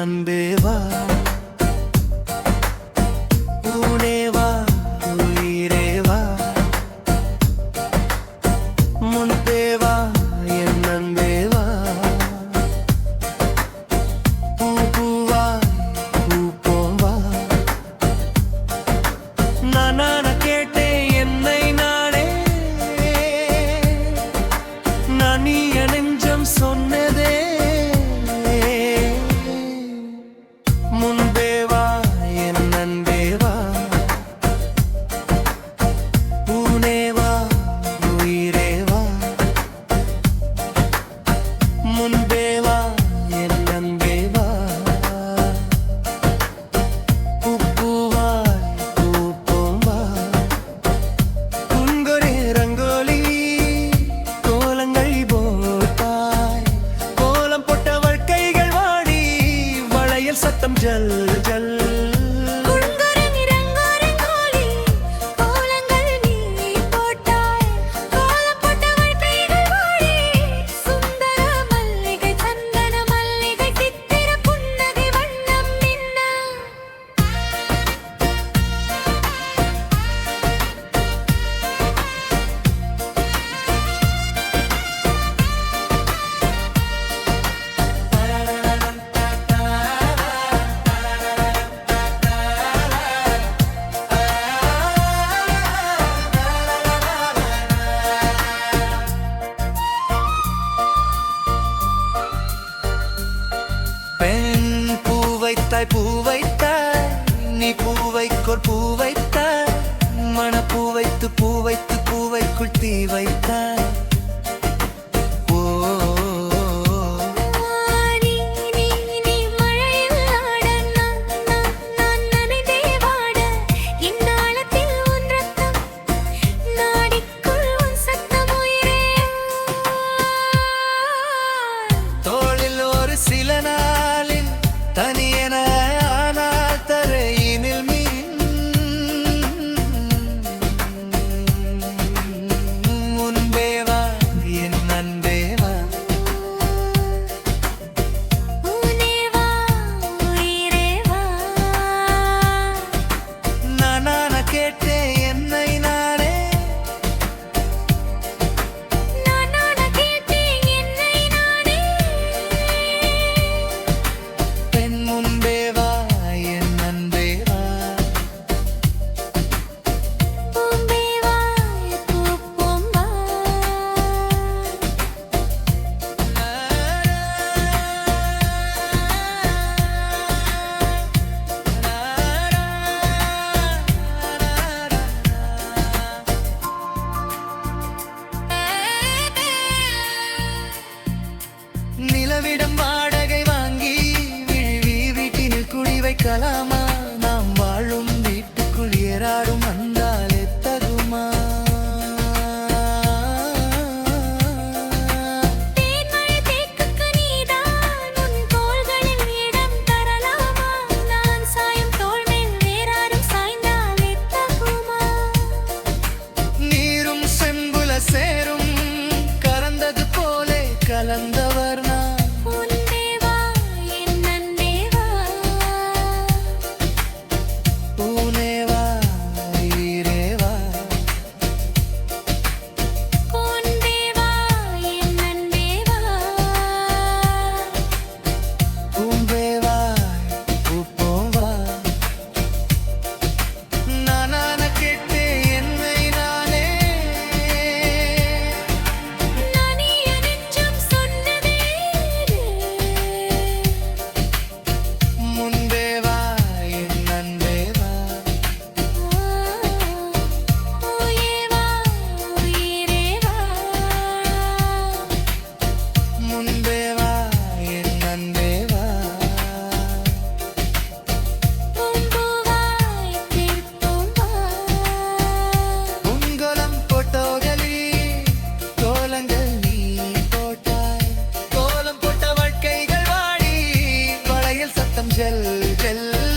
அன்பேவா ستم جل جل பூத்தாய் பூவைத்தாய் நீ பூவைக்கோர் பூவைத்தாய் மனப்பூ வைத்து பூ வைத்து பூவைக்குள் தீ வைத்து சிரிக்கலாமா நாம் வாழும் வீட்டுக்குள் ஏறாடும் வந்தால் எத்தகுமா சேரும் கலந்தது போலே கலந்த tell